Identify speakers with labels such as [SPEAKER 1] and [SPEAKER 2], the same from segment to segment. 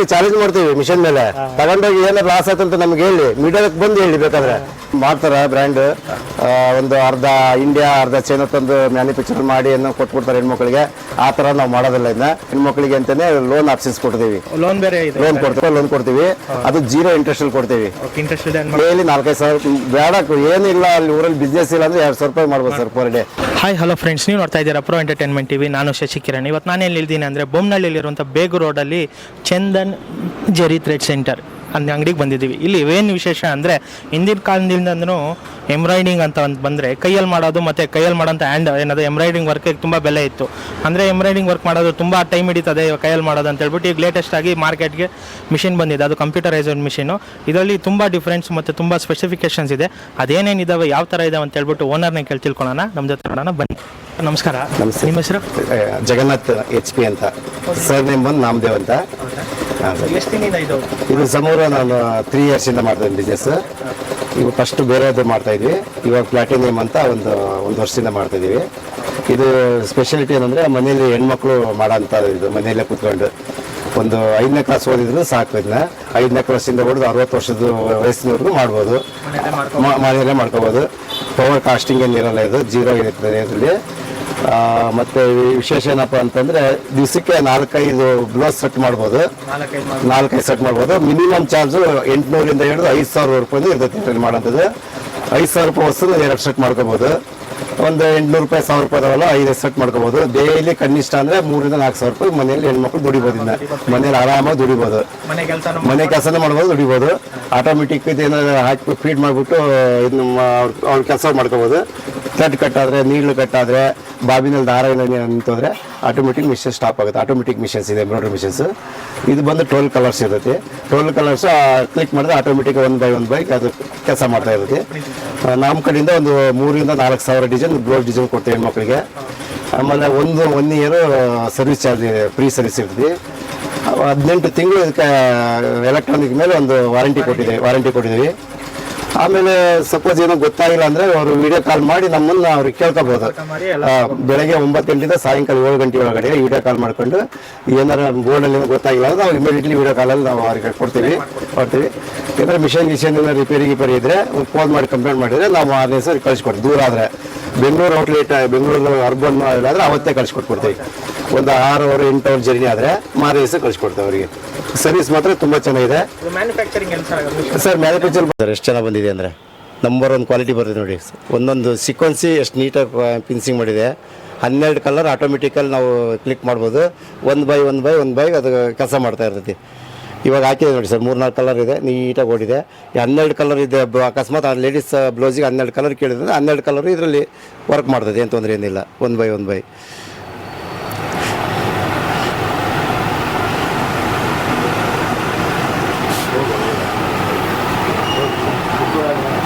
[SPEAKER 1] ಮಾಡ್ತೀವಿ ಚಾಲೆಂಜ್ ಮಾಡ್ತೀವಿ ಮಿಷನ್ ಮೇಲೆ. ತಗೊಂಡೋಗಿ ಏನಾದ್ರು ಲಾಸ್ ಆಯ್ತು ಅಂತ ನಮ್ಗೆ ಹೇಳಿ ಮೀಡಿಯಾಕ್ಕೆ ಬಂದು ಹೇಳಿ ಬೇಕಾದ್ರೆ. ಮಾಡ್ತಾರ ಬ್ರ್ಯಾಂಡ್ ಒಂದು ಅರ್ಧ ಇಂಡಿಯಾ ಅರ್ಧ ಚೈನಾ ತಂದು ಮ್ಯಾನುಫ್ಯಾಕ್ಚರ್ ಮಾಡಿ ಏನೋ ಕೊಟ್ಬಿಡ್ತಾರೆ ಹೆಣ್ಮಕ್ಳಿಗೆ. ಆ ತರ ನಾವು ಮಾಡೋದಿಲ್ಲ ಇದನ್ನ ಹೆಣ್ಮಕ್ಳಿಗೆ ಅಂತಾನೆ ಲೋನ್ ಆಪ್ಷನ್ಸ್ ಕೊಡ್ತೀವಿ.
[SPEAKER 2] ಲೋನ್ ಬೇರೆ ಇದೆ.
[SPEAKER 1] ಲೋನ್ ಕೊಡ್ತೀವಿ ಲೋನ್ ಕೊಡ್ತೀವಿ. ಅದು ಜೀರೋ ಇಂಟ್ರೆಸ್ಟ್ ಅಲ್ಲಿ ಕೊಡ್ತೀವಿ. ಡೈಲಿ ನಾಲ್ಕೈದು ಸಾವಿರ ಬೇಡ ಏನಿಲ್ಲ ಅಲ್ಲಿ ಊರಲ್ಲಿ ಬಿಸ್ನೆಸ್ ಇಲ್ಲ ಅಂದ್ರೆ ಎರಡು ಸಾವಿರ ರೂಪಾಯಿ ಮಾಡ್ಬೋದು sir per day
[SPEAKER 2] hi hello friends ನೀವು ನೋಡ್ತಾ ಇದ್ದೀರಾ ಪ್ರೋ ಎಂಟರ್ಟೈನ್ಮೆಂಟ್ ಟಿವಿ ನಾನು ಶಶಿಕಿರಣ್. ಇವತ್ತು ನಾನು ಎಲ್ಲಿದ್ದೀನಿ ಅಂದರೆ ಬೊಮ್ಮನಹಳ್ಳಿಯಲ್ಲಿರುವಂಥ ಬೇಗು ರೋಡಲ್ಲಿ ಚಂದನ್ ಜೆರಿ ಥ್ರೆಡ್ ಸೆಂಟರ್ ಅಂದ ಅಂಗಡಿಗೆ ಬಂದಿದ್ದೀವಿ. ಇಲ್ಲಿ ಏನು ವಿಶೇಷ ಅಂದರೆ ಹಿಂದಿನ ಕಾಲದಿಂದನೂ ಎಂಬ್ರಾಯ್ಡಿಂಗ್ ಅಂತ ಅಂತ ಬಂದರೆ ಕೈಯಲ್ಲಿ ಮಾಡೋದು ಮತ್ತು ಕೈಯಲ್ಲಿ ಮಾಡೋಂಥ ಹ್ಯಾಂಡ್ ಏನದು ಎಂಬ್ರಾಯ್ಡಿಂಗ್ ವರ್ಕಿಗೆ ತುಂಬ ಬೆಲೆ ಇತ್ತು. ಅಂದರೆ ಎಂಬ್ರಾಯ್ಡಿಂಗ್ ವರ್ಕ್ ಮಾಡೋದು ತುಂಬ ಟೈಮ್ ಹಿಡಿತದೆ ಕೈಯಲ್ಲಿ ಮಾಡೋದು ಅಂತ ಹೇಳ್ಬಿಟ್ಟು ಈಗ ಲೇಟೆಸ್ಟ್ ಆಗಿ ಮಾರ್ಕೆಟ್ಗೆ ಮಿಷಿನ್ ಬಂದಿದೆ. ಅದು ಕಂಪ್ಯೂಟರೈಸ್ಡ್ ಮಿಷಿನು ಇದರಲ್ಲಿ ತುಂಬ ಡಿಫ್ರೆನ್ಸ್ ಮತ್ತು ತುಂಬ ಸ್ಪೆಸಿಫಿಕೇಷನ್ಸ್ ಇದೆ. ಅದೇನೇನಿದಾವೆ ಯಾವ ಥರ ಇದಾವೆ ಅಂತ ಹೇಳ್ಬಿಟ್ಟು ಓನರ್ನೇ ಕೇಳಿ ತಿಳ್ಕೊಳ್ಳೋಣ ನಮ್ಮ ಜೊತೆ ಬನ್ನಿ. ನಮಸ್ಕಾರ.
[SPEAKER 1] ನಮಸ್ತೆ.
[SPEAKER 2] ನಿಮ್ಮ ಹೆಸರು?
[SPEAKER 1] ಜಗನ್ನಾಥ್ ಎಚ್ ಪಿ ಅಂತ. ಸರ್ ನೇಮ್ ಬಂದು ನಾಮದೇವ್ ಅಂತ.
[SPEAKER 2] ಇದು
[SPEAKER 1] ಸಮೋರ ನಾನು ತ್ರೀ ಇಯರ್ಸ್ ಇಂದ ಮಾಡ್ತಾ ಇದ್ದೀನಿ ಬಿಸ್ನೆಸ್ ಈಗ ಫಸ್ಟ್ ಬೇರೆದು ಮಾಡ್ತಾ ಇದ್ವಿ. ಇವಾಗ ಪ್ಲಾಟಿನಿಯಂ ಅಂತ ಒಂದು ಒಂದು ವರ್ಷದಿಂದ ಮಾಡ್ತಾ ಇದೀವಿ ಇದು ಸ್ಪೆಷಾಲಿಟಿ ಏನಂದ್ರೆ ಮನೆಯಲ್ಲಿ ಹೆಣ್ಮಕ್ಳು ಮಾಡೋಂಥ ಇದು ಮನೆಯಲ್ಲೇ ಕೂತ್ಕೊಂಡು. ಒಂದು ಐದನೇ ಕ್ಲಾಸ್ ಓದಿದ್ರು ಸಾಕು ಇದನ್ನ ಐದನೇ ಕ್ಲಾಸಿಂದ ಹೊಡೆದು ಅರವತ್ತು ವರ್ಷದ ವಯಸ್ಸಿನವರೆಗೂ ಮಾಡ್ಬೋದು. ಮನೆಯಲ್ಲೇ ಮಾಡ್ಕೋಬೋದು. ಪವರ್ ಕಾಸ್ಟಿಂಗ್ ಏನಿರಲ್ಲ ಇದು ಜೀರೋ ಇರುತ್ತೆ ಇದರಲ್ಲಿ ಮತ್ತೆ ವಿಶೇಷ ಏನಪ್ಪ ಅಂತಂದ್ರೆ ದಿವಸಕ್ಕೆ ನಾಲ್ಕೈದು ಬ್ಲೌಸ್ ಸೆಟ್ ಮಾಡ್ಬೋದು. ನಾಲ್ಕೈದು ಸೆಟ್ ಮಾಡ್ಬೋದು. ಮಿನಿಮಮ್ ಚಾರ್ಜ್ ಎಂಟುನೂರಿಂದ ಹಿಡಿದು ಐದು ಸಾವಿರ ರೂಪಾಯಿ ಇರ್ತೈತಿ ಟ್ರೈನ್ ಮಾಡೋಂಥದ್ದು ಐದು ಸಾವಿರ ರೂಪಾಯಿ ವಸ್ತು ಎರಡು ಸೆಟ್ ಮಾಡ್ಕೋಬೋದು. ಒಂದು ಎಂಟ್ನೂರು ರೂಪಾಯಿ ಸಾವಿರ ರೂಪಾಯಿ ಅದಾವಲ್ಲ ಐದು ಸೆಟ್ ಮಾಡ್ಕೋಬಹುದು ಡೈಲಿ ಕನಿಷ್ಠ ಅಂದ್ರೆ ಮೂರಿಂದ ನಾಲ್ಕು ಸಾವಿರ ರೂಪಾಯಿ ಮನೆಯಲ್ಲಿ ಹೆಣ್ಮಕ್ಳು ದುಡಿಬೋದು ಇನ್ನ. ಮನೇಲಿ ಆರಾಮಾಗಿ ದುಡಿಬೋದು.
[SPEAKER 2] ಮನೆ ಕೆಲಸ
[SPEAKER 1] ಮನೆ ಕೆಲಸನೇ ಮಾಡ್ಬೋದು ದುಡಿಬೋದು. ಆಟೋಮೆಟಿಕ್ ಇದೇನಾದ್ರು ಹಾಕಿ ಫೀಡ್ ಮಾಡಿಬಿಟ್ಟು ಇದನ್ನ ಅವ್ರ ಕೆಲಸ ಮಾಡ್ಕೋಬೋದು. ತಟ್ ಕಟ್ಟಾದ್ರೆ ನೀರು ಕಟ್ಟಾದ್ರೆ ಬಾಬಿನಲ್ಲಿ ದಾರ ಇಲ್ಲ ನಿಂತೋದ್ರೆ ಆಟೋಮೆಟಿಕ್ ಮಿಷನ್ ಸ್ಟಾಪ್ ಆಗುತ್ತೆ. ಆಟೋಮೆಟಿಕ್ ಮಿಷನ್ಸ್ ಇದೆ ಎಂಬ್ರಾಯ್ಡ್ರಿ ಮಿಷನ್ಸ್ ಇದು ಬಂದು ಟೋಲ್ ಕಲರ್ಸ್ ಇರುತ್ತೆ. ಟೋಲ್ ಕಲರ್ಸ್ ಕ್ಲಿಕ್ ಮಾಡಿದ್ರೆ ಆಟೋಮೆಟಿಕ್ ಒನ್ ಬೈ ಒಂದು ಬೈಕ್ ಅದು ಕೆಲಸ ಮಾಡ್ತಾ ಇರುತ್ತೆ. ನಮ್ಮ ಕಡೆಯಿಂದ ಒಂದು ಮೂರಿಂದ ನಾಲ್ಕು ಸಾವಿರ ಡಿಸೈನ್ ಬ್ಲೌಸ್ ಡಿಸೈನ್ ಕೊಡ್ತೀವಿ ಹೆಣ್ಮಕ್ಳಿಗೆ ಆಮೇಲೆ ಒಂದು one year service charge free service ಇರ್ತದೆ. ಹದಿನೆಂಟು ತಿಂಗಳು ಇದಕ್ಕೆ ಎಲೆಕ್ಟ್ರಾನಿಕ್ ಮೇಲೆ ಒಂದು ವಾರಂಟಿ ಕೊಟ್ಟಿದ್ದೀವಿ ವಾರಂಟಿ ಕೊಟ್ಟಿದ್ದೀವಿ. ಆಮೇಲೆ ಸಪೋಸ್ ಏನೋ ಗೊತ್ತಾಗಿಲ್ಲ ಅಂದ್ರೆ ಅವರು ವಿಡಿಯೋ ಕಾಲ್ ಮಾಡಿ ನಮ್ಮನ್ನ ಅವ್ರಿಗೆ ಕೇಳ್ಕೋಬಹುದು ಬೆಳಗ್ಗೆ ಒಂಬತ್ತು ಗಂಟೆಯಿಂದ ಸಾಯಂಕಾಲ ಏಳು ಗಂಟೆ ಒಳಗಡೆ ವಿಡಿಯೋ ಕಾಲ್ ಮಾಡ್ಕೊಂಡು ಏನಾರ ಬೋರ್ಡಲ್ಲಿ ಗೊತ್ತಾಗಿಲ್ಲ ಅಂದ್ರೆ ನಾವು ಇಮಿಡಿಯೇಟ್ಲಿ ವಿಡಿಯೋ ಕಾಲಲ್ಲಿ ನಾವು ಅವ್ರಿಗೆ ಕೊಡ್ತೀವಿ. ಕೊಡ್ತೀವಿ. ಯಾಕಂದ್ರೆ ಮಿಷನ್ ಗಿಷನ್ ರಿಪೇರಿ ಗಿಪೇರಿ ಇದ್ರೆ ಫೋನ್ ಮಾಡಿ ಕಂಪ್ಲೇಂಟ್ ಮಾಡಿದ್ರೆ ನಾವು ಆ ದಿವಸ ಕಳಿಸ್ಕೊಡ್ತೀವಿ. ದೂರ ಆದ್ರೆ ಬೆಂಗಳೂರು ಔಟ್ಲೆಟ್ ಬೆಂಗಳೂರು ಅರ್ಬನ್ ಆದ್ರೆ ಅವತ್ತೇ ಕಳಿಸ್ಕೊಟ್ಬಿಡ್ತೀವಿ. ಒಂದು ಆರು ಅವರ್ ಎಂಟು ಅವರ್ ಜರ್ನಿ ಆದ್ರೆ ಮಾರು ದಿವಸ ಕಳಿಸ್ಕೊಡ್ತೇವೆ ಅವರಿಗೆ. ಸರ್ವಿಸ್ ಮಾತ್ರ ತುಂಬಾ ಚೆನ್ನಾಗಿದೆ. ಸರ್ ಮ್ಯಾನುಫ್ಯಾಕ್ಚರ್ ಸರ್ ಎಷ್ಟು ಚೆನ್ನಾಗಿ ಬಂದಿದೆ ಅಂದರೆ ನಂಬರ್ ಒಂದು ಕ್ವಾಲಿಟಿ ಬರ್ತದೆ ನೋಡಿ. ಒಂದೊಂದು ಸೀಕ್ವೆನ್ಸಿ ಎಷ್ಟು ನೀಟಾಗಿ ಪಿನ್ಸಿಂಗ್ ಮಾಡಿದೆ. ಹನ್ನೆರಡು ಕಲರ್ ಆಟೋಮೆಟಿಕಲ್ಲಿ ನಾವು ಕ್ಲಿಕ್ ಮಾಡ್ಬೋದು. ಒಂದು ಬೈ ಒಂದು ಬೈ ಒಂದು ಬೈ ಅದು ಕೆಲಸ ಮಾಡ್ತಾ ಇರ್ತೈತಿ. ಇವಾಗ ಹಾಕಿದೆ ನೋಡಿ ಸರ್ ಮೂರ್ನಾಲ್ಕು ಕಲರ್ ಇದೆ ನೀಟಾಗಿ ಓಡಿದೆ. ಹನ್ನೆರಡು ಕಲರ್ ಇದೆ ಬ- ಅಕಸ್ಮಾತ್ ಆ ಲೇಡೀಸ್ ಬ್ಲೌಸಿಗೆ ಹನ್ನೆರಡು ಕಲರ್ ಕೇಳಿದ್ರೆ ಹನ್ನೆರಡು ಕಲರ್ ಇದರಲ್ಲಿ ವರ್ಕ್ ಮಾಡ್ತದೆ ಏನು ತೊಂದರೆ ಏನಿಲ್ಲ. ಒಂದು ಬೈ ಒಂದು ಬೈ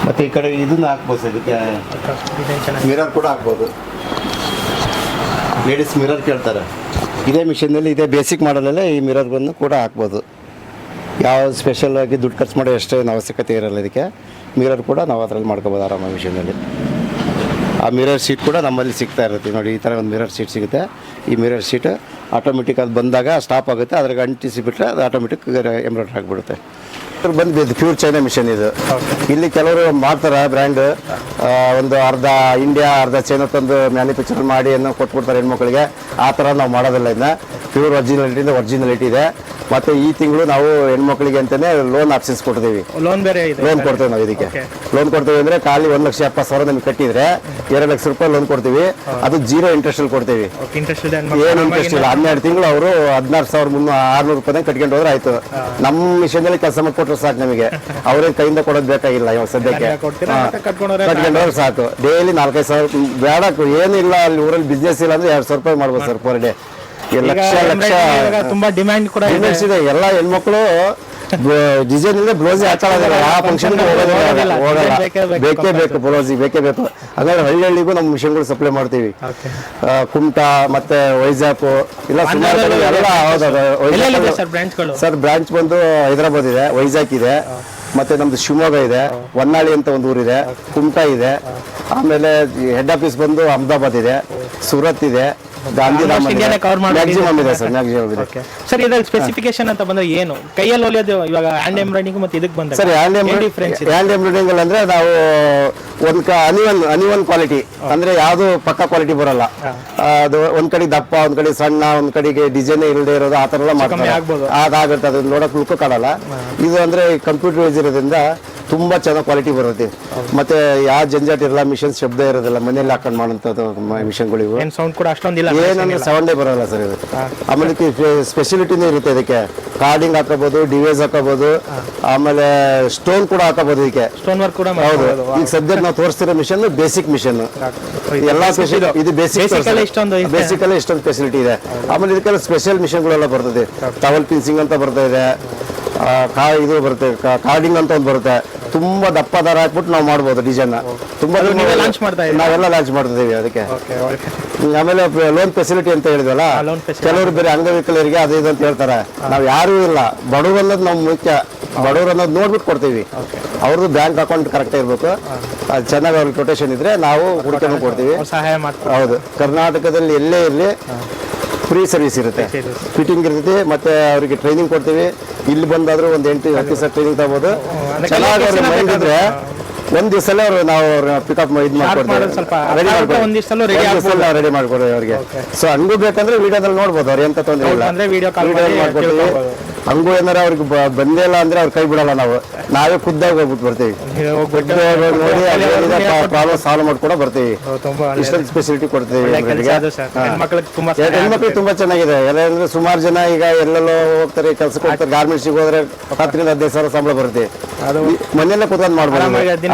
[SPEAKER 1] ಮತ್ತು ಈ ಕಡೆ ಇದನ್ನ ಹಾಕ್ಬೋದು ಸರ್ ಮಿರರ್ ಕೂಡ ಹಾಕ್ಬೋದು. ಲೇಡೀಸ್ ಮಿರರ್ ಕೇಳ್ತಾರೆ. ಇದೇ ಮಿಷಿನಲ್ಲಿ ಇದೇ ಬೇಸಿಕ್ ಮಾಡಲಲ್ಲೇ ಈ ಮಿರರ್ ಬಂದು ಕೂಡ ಹಾಕ್ಬೋದು. ಯಾವ ಸ್ಪೆಷಲ್ ಆಗಿ ದುಡ್ಡು ಖರ್ಚು ಮಾಡೋ ಅಷ್ಟೇನು ಅವಶ್ಯಕತೆ ಇರಲ್ಲ ಇದಕ್ಕೆ ಮಿರರ್ ಕೂಡ ನಾವು ಅದರಲ್ಲಿ ಮಾಡ್ಕೋಬೋದು ಆರಾಮಾಗಿ ಮಿಷಿನಲ್ಲಿ ಆ ಮಿರರ್ ಶೀಟ್ ಕೂಡ ನಮ್ಮಲ್ಲಿ ಸಿಗ್ತಾ ಇರುತ್ತೆ. ನೋಡಿ, ಈ ಥರ ಒಂದು ಮಿರರ್ ಶೀಟ್ ಸಿಗುತ್ತೆ. ಈ ಮಿರರ್ ಶೀಟ್ ಆಟೋಮೆಟಿಕ್ ಅದು ಬಂದಾಗ ಸ್ಟಾಪ್ ಆಗುತ್ತೆ. ಅದ್ರಾಗ ಅಂಟಿಸಿಬಿಟ್ರೆ ಅದು ಆಟೋಮೆಟಿಕ್ ಎಂಬ್ರಾಯ್ಡ್ರಿ ಆಗಿಬಿಡುತ್ತೆ. ಬಂದು ಪ್ಯೂರ್ ಚೈನಾ ಮಿಷನ್ ಇದು. ಇಲ್ಲಿ ಕೆಲವರು ಮಾಡ್ತಾರೆ ಬ್ರ್ಯಾಂಡ್ ಒಂದು ಅರ್ಧ ಇಂಡಿಯಾ ಅರ್ಧ ಚೈನಾ ತಂದು ಮ್ಯಾನುಫ್ಯಾಕ್ಚರ್ ಮಾಡಿ ಏನೋ ಕೊಟ್ಬಿಡ್ತಾರೆ ಹೆಣ್ಮಕ್ಳಿಗೆ. ಆ ಥರ ನಾವು ಮಾಡೋದಿಲ್ಲ ಇದನ್ನ ಪ್ಯೂರ್ ಒರಿಜಿನಾಲಿಟಿಯಿಂದ ಒರಿಜಿನಾಲಿಟಿ ಇದೆ. ಮತ್ತು ಈ ತಿಂಗಳು ನಾವು ಹೆಣ್ಮಕ್ಳಿಗೆ ಅಂತಲೇ ಲೋನ್ ಆಪ್ಷನ್ಸ್ ಕೊಡ್ತೀವಿ.
[SPEAKER 2] ಲೋನ್ ಬೇರೆ
[SPEAKER 1] ಲೋನ್ ಕೊಡ್ತೇವೆ ನಾವು ಇದಕ್ಕೆ. ಲೋನ್ ಕೊಡ್ತೀವಿ ಅಂದ್ರೆ ಖಾಲಿ ಒಂದು ಲಕ್ಷ ಎಪ್ಪತ್ತು ಸಾವಿರ ನಮಗೆ ಕಟ್ಟಿದರೆ ಎರಡು ಲಕ್ಷ ರೂಪಾಯಿ ಲೋನ್ ಕೊಡ್ತೀವಿ. ಅದು ಜೀರೋ ಇಂಟ್ರೆಸ್ಟಲ್ಲಿ ಕೊಡ್ತೀವಿ. ಏನು ಇಂಟ್ರೆಸ್ಟ್ ಇಲ್ಲ. ಹನ್ನೆರಡು ತಿಂಗಳು ಅವರು ಹದಿನಾರು ಸಾವಿರ ಮುನ್ನೂರು ಆರ್ನೂರು ರೂಪಾಯಿ ಕಟ್ಕೊಂಡು ಹೋದ್ರೆ ಆಯ್ತು. ನಮ್ಮ ಮಿಷನಲ್ಲಿ ಕೆಲಸ ಮಾಡಿಕೊಟ್ರೆ ಸಾಕು ನಮಗೆ. ಅವ್ರೇನ್ ಕೈಯಿಂದ ಕೊಡೋದು ಬೇಕಾಗಿಲ್ಲ ಇವಾಗ ಸದ್ಯಕ್ಕೆ.
[SPEAKER 2] ಕೊಡ್ತೀರಾ?
[SPEAKER 1] ಕಟ್ಕೊಂಡು ಹೋದ್ರೆ ಸಾಕು. ಡೈಲಿ ನಾಲ್ಕೈದು ಸಾವಿರ ಬೇಡ ಏನಿಲ್ಲ ಅಲ್ಲಿ ಊರಲ್ಲಿ ಬಿಸ್ನೆಸ್ ಇಲ್ಲ ಅಂದ್ರೆ ಎರಡು ಸಾವಿರ ರೂಪಾಯಿ ಮಾಡ್ಬೋದು sir per day lakh lakh
[SPEAKER 2] ತುಂಬಾ ಡಿಮ್ಯಾಂಡ್ ಕೂಡ ಇದೆ.
[SPEAKER 1] ಎಲ್ಲ ಹೆಣ್ಮಕ್ಳು ಡಿಸೈನ್ ಇಲ್ಲದೆ ಬ್ಲೌಸ್ ಹಾಕೊಳ್ಳೋದಿಲ್ಲ ಯಾವ ಫಂಕ್ಷನ್ ಹೋಗೋದಿಲ್ಲ ಹೋಗಲ್ಲ.
[SPEAKER 2] ಬೇಕೇ ಬೇಕು,
[SPEAKER 1] ಬ್ಲೌಸ್ ಬೇಕೇ ಬೇಕು ಹಾಗಾದ್ರೆ ಹಳ್ಳಿ ಹಳ್ಳಿಗೂ ನಮ್ಮ ಮಿಷನ್ಗಳು ಸಪ್ಲೈ ಮಾಡ್ತೀವಿ. ಆ, ಕುಮಟಾ ಮತ್ತೆ ವೈಜಾಪ್ ಇಲ್ಲ ಸುಮಾರು
[SPEAKER 2] ಸರ್
[SPEAKER 1] ಬ್ರಾಂಚ್ ಬಂದು ಹೈದರಾಬಾದ್ ಇದೆ ವೈಜಾಕ್ ಇದೆ. ಮತ್ತೆ ನಮ್ದು ಶಿವಮೊಗ್ಗ ಇದೆ ಹೊನ್ನಾಳಿ ಅಂತ ಒಂದು ಊರಿದೆ ಕುಮಟಾ ಇದೆ. ಆಮೇಲೆ ಹೆಡ್ ಆಫೀಸ್ ಬಂದು ಅಹಮದಾಬಾದ್ ಇದೆ ಸೂರತ್ ಇದೆ ಗಾಂಧಿಧಾಮ
[SPEAKER 2] ಮಾಡಿ
[SPEAKER 1] ಮ್ಯಾಕ್ಸಿಮಮ್ ಇದೆ. ಸರ್ ಮ್ಯಾಕ್ಸಿಮಮ್ ಇದೆ.
[SPEAKER 2] ಸರ್ ಇದ್ರಲ್ಲಿ ಸ್ಪೆಸಿಫಿಕೇಶನ್ ಅಂತ ಬಂದ್ರೆ ಏನು? ಕೈಯಲ್ಲಿ ಹೊಲಿಯೋದು ಇವಾಗ ಹ್ಯಾಂಡ್ ಎಂಬ್ರಾಯ್ಡಿಂಗ್ ಮತ್ತೆ ಇದಕ್ಕೆ ಬಂದ
[SPEAKER 1] ಸರ್ ಹ್ಯಾಂಡ್
[SPEAKER 2] ಇದೆ?
[SPEAKER 1] ಹ್ಯಾಂಡ್ ಎಂಬ್ರಾಯ್ಡಿಂಗ್ ಅಂದ್ರೆ ನಾವು ಒಂದು ಅನಿವನ್ ಅನಿವನ್ ಕ್ವಾಲಿಟಿ ಅಂದ್ರೆ ಯಾವುದು ಪಕ್ಕ ಕ್ವಾಲಿಟಿ ಬರಲ್ಲ. ಅದು ಒಂದ್ ಕಡೆ ದಪ್ಪ ಒಂದ್ ಕಡೆ ಸಣ್ಣ ಒಂದ್ ಕಡೆಗೆ ಡಿಸೈನ್ ಇಲ್ಲದೆ ಇರೋದು ಆ ತರ ಎಲ್ಲ ಮಾಡ್ತಾರೆ. ಅದಾಗುತ್ತೆ ಅದನ್ನ ನೋಡಕ್ ಲುಕ್ ಕಾಣಲ್ಲ ಇದು ಅಂದ್ರೆ ಕಂಪ್ಯೂಟರ್ ಇರೋದ್ರಿಂದ ತುಂಬಾ ಚೆನ್ನಾಗಿ ಕ್ವಾಲಿಟಿ ಬರುತ್ತೆ. ಮತ್ತೆ ಯಾವ ಜಂಜಾಟ್ ಇರಲ್ಲ ಮಿಷನ್ ಶಬ್ದ ಇರೋದಿಲ್ಲ ಮನೆಯಲ್ಲಿ ಹಾಕೊಂಡು ಮಾಡೋಂಥದ್ದು ಮಿಷನ್ಗಳು
[SPEAKER 2] ಏನು ಸೌಂಡ್ ಕೂಡ ಅಷ್ಟೊಂದಿಲ್ಲ
[SPEAKER 1] ಏನಂದ್ರೆ ಸೌಂಡೇ ಬರೋಲ್ಲ ಸರ್ ಇದು. ಆಮೇಲೆ ಸ್ಪೆಷಲಿಟಿನೂ ಇರುತ್ತೆ ಇದಕ್ಕೆ. ಕಾರ್ಡಿಂಗ್ ಹಾಕೋಬಹುದು ಡಿವೈಸ್ ಹಾಕೋಬಹುದು ಆಮೇಲೆ ಸ್ಟೋನ್ ಕೂಡ ಹಾಕೋಬಹುದು ಇದಕ್ಕೆ.
[SPEAKER 2] ಸ್ಟೋನ್ ವರ್ಕ್ ಕೂಡ
[SPEAKER 1] ಹೌದು. ಈಗ ಸದ್ಯ ನಾವು ತೋರಿಸ್ತಿರೋ ಮಿಷನ್ ಬೇಸಿಕ್ ಮಿಷನ್ ಎಲ್ಲ ಸ್ಪೆಷಲ್ ಇದು. ಬೇಸಿಕ್. ಬೇಸಿಕ್ ಅಲ್ಲೇ ಇಷ್ಟೊಂದು ಫೆಸಿಲಿಟಿ ಇದೆ. ಆಮೇಲೆ ಇದಕ್ಕೆಲ್ಲ ಸ್ಪೆಷಲ್ ಮಿಷನ್ಗಳೆಲ್ಲ ಬರ್ತದೆ. ಟವಲ್ ಪಿನ್ಸಿಂಗ್ ಅಂತ ಬರ್ತಾ ಇದೆ. ಕಾ ಇದು ಬರುತ್ತೆ ಕಾರ್ಡಿಂಗ್ ಅಂತ ಒಂದು ಬರುತ್ತೆ. ತುಂಬಾ ದಪ್ಪ ದರ ಹಾಕ್ಬಿಟ್ಟು ನಾವು ಮಾಡ್ಬೋದು ಡಿಸೈನ್ ತುಂಬ
[SPEAKER 2] ಲಾಂಚ್ ನೀವೇ ಮಾಡ್ತಾ?
[SPEAKER 1] ನಾವೆಲ್ಲ ಲಾಂಚ್ ಮಾಡ್ತಿದ್ದೀವಿ ಅದಕ್ಕೆ. ಆಮೇಲೆ ಲೋನ್ ಫೆಸಿಲಿಟಿ ಅಂತ ಹೇಳಿದ್ವಲ್ಲ. ಕೆಲವರು ಬೇರೆ ಅಂಗವಿಕಲರಿಗೆ ಅದು ಇದು ಅಂತ ಹೇಳ್ತಾರೆ. ನಾವು ಯಾರು ಇಲ್ಲ. ಬಡವರು ಅನ್ನೋದು ನಮ್ ಮುಖ್ಯ. ಬಡವರು ಅನ್ನೋದು ನೋಡ್ಬಿಟ್ಟು ಕೊಡ್ತೀವಿ. ಅವ್ರದ್ದು ಬ್ಯಾಂಕ್ ಅಕೌಂಟ್ ಕರೆಕ್ಟ್ ಇರಬೇಕು. ಚೆನ್ನಾಗಿ ಅವ್ರಿಗೆ ಕೊಟೇಶನ್ ಇದ್ರೆ ನಾವು ಹುಡುಕನ್ನು ಕೊಡ್ತೀವಿ.
[SPEAKER 2] ಸಹಾಯ ಮಾಡ್ತೀವಿ
[SPEAKER 1] ಹೌದು. ಕರ್ನಾಟಕದಲ್ಲಿ ಎಲ್ಲೇ ಇರಲಿ. ಫ್ರೀ ಸರ್ವಿಸ್ ಇರುತ್ತೆ. ಫಿಟ್ಟಿಂಗ್ ಇರ್ತೈತಿ ಮತ್ತೆ ಅವರಿಗೆ ಟ್ರೈನಿಂಗ್ ಕೊಡ್ತೀವಿ. ಇಲ್ಲಿ ಬಂದಾದ್ರೂ ಒಂದು ಎಂಟು ಹತ್ತು ದಿವಸ ಟ್ರೈನಿಂಗ್ ತಗೋಬೋದು. ಚೆನ್ನಾಗಿ ಅವ್ರ ಮೈಂಡ್ ಇದ್ರೆ ಒಂದ್ ದಿವಸಲ್ಲೇ ಅವ್ರು ನಾವು ಪಿಕಪ್ ಇದು ಮಾಡ್ಕೊಡ್ತೀವಿ.
[SPEAKER 2] ಸ್ವಲ್ಪ
[SPEAKER 1] ರೆಡಿ ಮಾಡ್ಕೊಡ್ತೀವಿ ಅವ್ರಿಗೆ. ಸೊ ಹಂಗೂ ಬೇಕಂದ್ರೆ ವಿಡಿಯೋದಲ್ಲಿ ನೋಡ್ಬೋದು ಅವ್ರು ಎಂತ ತೊಂದರೆ ಇಲ್ಲ.
[SPEAKER 2] ವಿಡಿಯೋ
[SPEAKER 1] ಮಾಡ್ಕೊಡ್ತೀವಿ. ಹಂಗೂ ಏನಾರ ಅವ್ರಿಗೆ ಬಂದೇ ಇಲ್ಲ ಅಂದ್ರೆ ಅವ್ರ ಕೈ ಬಿಡಲ್ಲ ನಾವು. ನಾವೇ ಖುದ್ದಾಗಿ ಹೋಗ್ಬಿಟ್ಟು ಬರ್ತೀವಿ ನೋಡಿ ಪ್ರಾಬ್ಲಮ್ ಸಾಲ್ವ್ ಮಾಡ್ಕೊಡ ಕೂಡ ಬರ್ತೀವಿ. ಇಷ್ಟೊಂದು ಸ್ಪೆಸಿಲಿಟಿ ಕೊಡ್ತೀವಿ
[SPEAKER 2] ಹೆಣ್ಮಕ್ಳಿಗೆ ತುಂಬಾ
[SPEAKER 1] ಚೆನ್ನಾಗಿದೆ. ಎಲ್ಲ ಅಂದ್ರೆ ಸುಮಾರು ಜನ ಈಗ ಎಲ್ಲೆಲ್ಲೋ ಹೋಗ್ತಾರೆ ಕೆಲಸ ಹೋಗ್ತಾರೆ ಗಾರ್ಮೆಂಟ್ಸ್ ಹೋದ್ರೆ ಹತ್ತರಿಂದ ಹದಿನೈದು ಸಾವಿರ ಸಂಬಳ ಬರುತ್ತೆ. ಮನೆಯಲ್ಲೇ ಕುತ್ಕೊಂಡು ಮಾಡ್ಬೋದು.